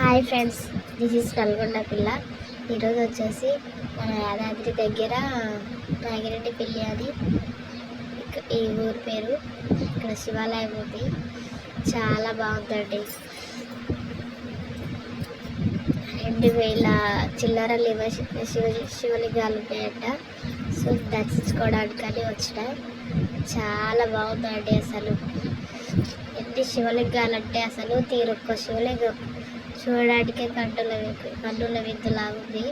Hi friends this is Nalgonda పిల్ల ఈరోజు వచ్చేసి మన యాదాద్రి దగ్గర నాగిరెడ్డి పిల్లి అని ఈ ఊరు పేరు ఇక్కడ శివాలయం ఉంది. చాలా బాగుందండి. రెండు వేల చిల్లర లివ శివ శివలింగాలు ఉన్నాయంట. సో దర్శించుకోవడానికని వచ్చిన. చాలా బాగుందండి అసలు. ఎన్ని శివలింగాలు అంటే అసలు తీరొక్క శివలింగం. చూడడానికి కంటుల కంటుల కన్నుల విందులా ఉంది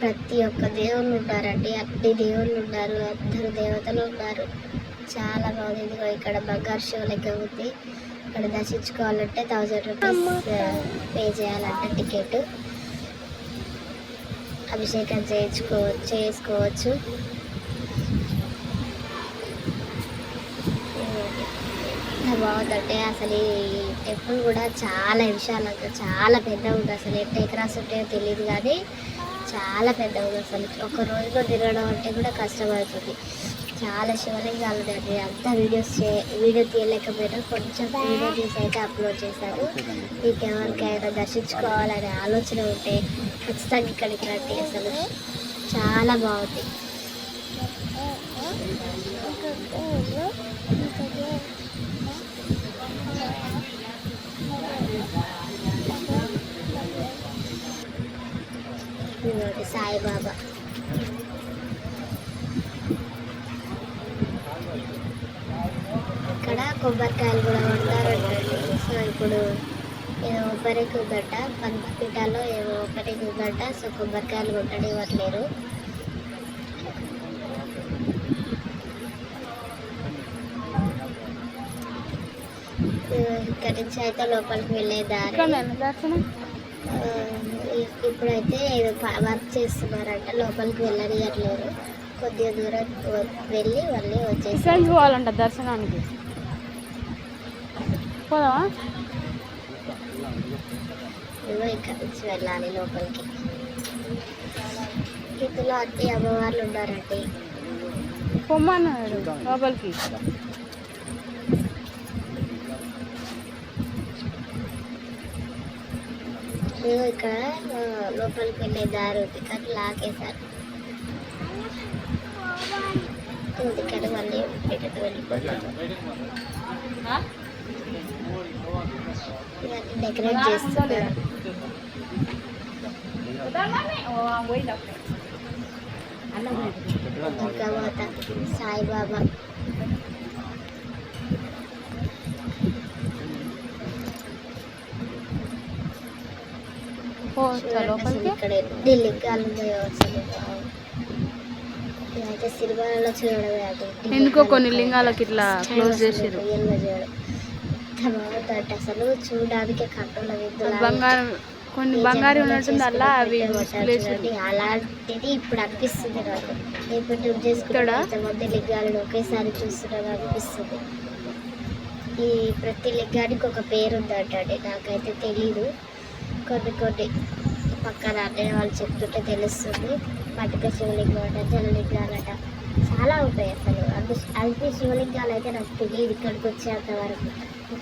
ప్రతి ఒక్క దేవుళ్ళు ఉన్నారండి అన్ని దేవుళ్ళు ఉన్నారు. అందరు దేవతలు ఉన్నారు. చాలా బాగుంది. ఇదిగో ఇక్కడ బంగారు శివలింగం ఉంది. ఇక్కడ దర్శించుకోవాలంటే థౌజండ్ రూపీస్ పే చేయాలంటే టికెట్. అభిషేకం చేయించుకో చేసుకోవచ్చు ఎంత బాగుందంటే అసలు టెంపుల్ కూడా చాలా విశాలంగా చాలా పెద్దగా ఉంది అసలు. ఎట్ట ఎకరాస్ ఉంటాయో తెలియదు కానీ చాలా పెద్దగా ఉంది అసలు. ఒక రోజులో తిరగడం అంటే కూడా కష్టమవుతుంది. చాలా శివలింగాలు ఉన్నాయి అంతా వీడియోస్ చే వీడియో తీయలేకపోయినా కొంచెం వీడియో తీసి అయితే అప్లోడ్ చేశాను. మీకు ఎవరికైనా దర్శించుకోవాలనే ఆలోచన ఉంటే ఖచ్చితంగా ఇక్కడికి రండి అసలు. చాలా బాగుంది. సాయిబాబా. ఇక్కడ కొబ్బరికాయలు కూడా కొడతారంటండి సో ఇప్పుడు ఏదో ఓపెనింగ్ ఉందట పంచపీఠాల్లో ఏదో ఒకటి ఉందట సో కొబ్బరికాయలు కొట్టడం ఇవ్వట్లేరు ఇక్కడి నుంచి అయితే లోపలికి వెళ్ళే దారి. దర్శనం ఆ, ఇ- ఇప్పుడైతే ఏదో వర్క్ చేస్తున్నారంట. లోపలికి వెళ్ళనియట్లేరు. కొద్దిగా దూరం వెళ్ళి మళ్ళీ వచ్చేసి పోవాలంట దర్శనానికి. పోదామా? ఇదిగో ఇక్కడ నుంచి వెళ్ళాలి లోపలికి. ఇందులో అన్ని అమ్మవార్లు ఉన్నారండి. పొమ్మన్నాడు లోపలికి. ఇదిగో ఇక్కడ లోపలికి వెళ్ళే దారి ఉంది కానీ లాగేశారు ఇక్కడ మళ్ళీ ఇటు వెళ్ళిపోతారు ఇవన్నీ డెకరేట్ చేస్తున్నారు. దుర్గామాత సాయిబాబా పోవచ్చా చూడండి అసలు లోపలికి ఇక్కడ ఎన్ని లింగాలు ఉన్నాయో అసలు వావ్. ఇదైతే సినిమాలలో అది ఎన్ని ఎందుకో కొన్ని. లింగాలకు ఇట్లా క్లోజ్ బాగుందంటే అసలు చూడడానికి బంగారం కొన్ని బంగారం ఉన్నట్టుంది అలా అవి అలాంటిది ఇప్పుడు అనిపిస్తుంది నాకు. ఇప్పుడు? చేసుకుంటే ఇంతమంది లింగాలను ఒకేసారి చూస్తున్నాను అనిపిస్తుంది. ఈ ప్రతి లింగానికి ఒక పేరు ఉందంటే నాకైతే తెలీదు. కొన్ని కొన్ని పక్కన అన్నయ్య వాళ్ళు చెప్తుంటే తెలుస్తుంది. పట్టుక శివలింగం అట జలలింగాలట చాలా ఉంటాయి అసలు. అన్ని అన్ని శివలింగాలు అయితే నాకు తెలియదు ఇక్కడికి వచ్చేంత వరకు.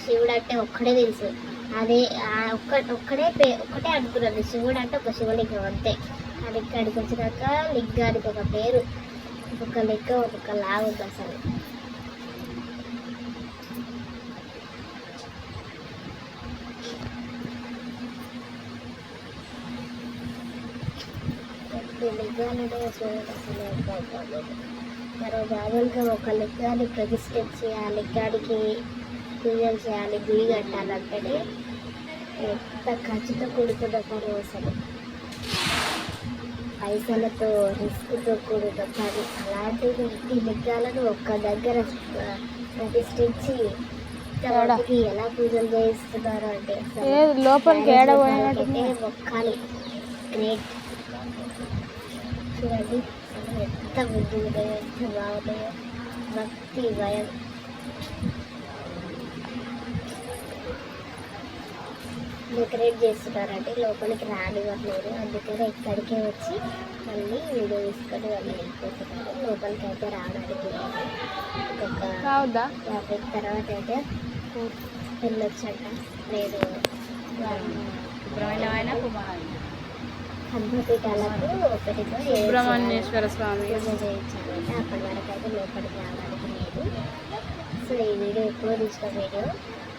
శివుడు అంటే ఒక్కడే తెలుసు. అదే ఒక్క ఒక్కడే పే ఒక్కటే అనుకున్నాను. శివుడు అంటే ఒక శివలింగం అంతే. అది ఇక్కడికి వచ్చినాక లింగానికి ఒక పేరు ఒక్కొక్క లెక్క ఒక్కొక్క లాగా ఉంది అసలు. అసలు. మనం మామూలుగా ఒక లింగాన్ని ప్రతిష్ఠించి ఆ లింగానికి పూజలు చేయాలి గుడి కట్టాలంటేనే ఎంత ఖర్చుతో కూడుకున్న పని అసలు. పైసలతో రిస్క్తో కూడిన పని అలాంటిది ఈ లింగాలను ఒక్క దగ్గర ప్రతిష్ఠించి ఇంతమందికి ఎలా పూజలు చేయిస్తున్నారు అంటే లోపలికి మొక్కాలి. గ్రేట్. చూడండి అసలు ఎంత బుద్ధి ఉన్నాయో ఎంత బాగున్నాయో భక్తి భయం. డెకరేట్ చేస్తున్నారంటే లోపలికి రానివ్వట్లేదు. అందుకని ఇక్కడికే వచ్చి మళ్ళీ వీడియో తీసుకొని వాళ్ళు వెళ్ళిపోతున్నారు. లోపలికి అయితే రావడానికి రావద్దా యాభై తర్వాత అయితే వెళ్ళొచ్చట. కుమార్ హనుమపీఠాలకు ఒకటితో సుబ్రహ్మణ్యేశ్వర స్వామి. పూజ చేయించాలంటే అప్పటి వరకు అయితే లోపలికి రావడానికి లేదు. సో ఈ వీడియో ఎప్పుడో తీసిన వీడియో.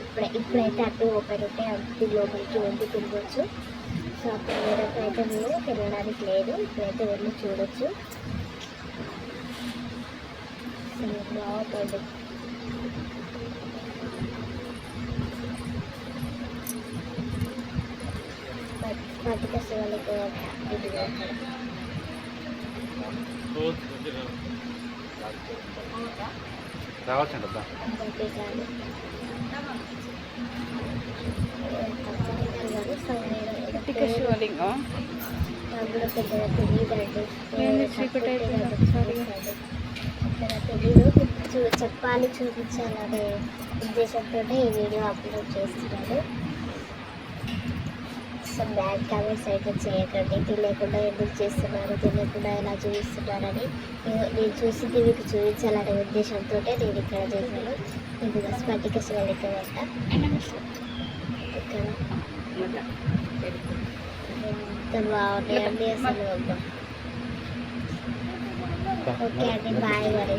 ఇప్పుడు ఇప్పుడైతే అటు ఓపెన్ ఉంటే అటు లోపలికి వెళ్ళి తిరగచ్చు. సో అప్పుడు వరకు అయితే మీరు తిరగడానికి లేదు. ఇప్పుడైతే వెళ్ళి చూడొచ్చు. బాగుంటుంది పట్టిక శివాలకి ఇది అక్కడ రావచ్చండి అబ్బా పంపించాలి ఇక శివలింగం నాకు కూడా పెద్దగా తెలియదండి ఏంది చీకటి అయిపోయింది ఒకసారి. పెద్దగా తెలీదు చూ చెప్పాలి చూపించాలనే ఉద్దేశంతో ఈ వీడియో అప్లోడ్ చేస్తున్నాను సో బ్యాడ్ కామెంట్స్ అయితే చేయకండి. తెలియకుండా ఎందుకు చేస్తున్నారు? తెలియకుండా ఎలా చూపిస్తున్నారని నేను చూసింది మీకు చూపించాలనే ఉద్దేశంతో నేను ఇక్కడ చేశాను. ఇది స్ఫటిక శివలింగం అంట ఇక్కడ ఎంత బాగున్నాయండి అసలు. ఓకే అండి బాయ్ మరి.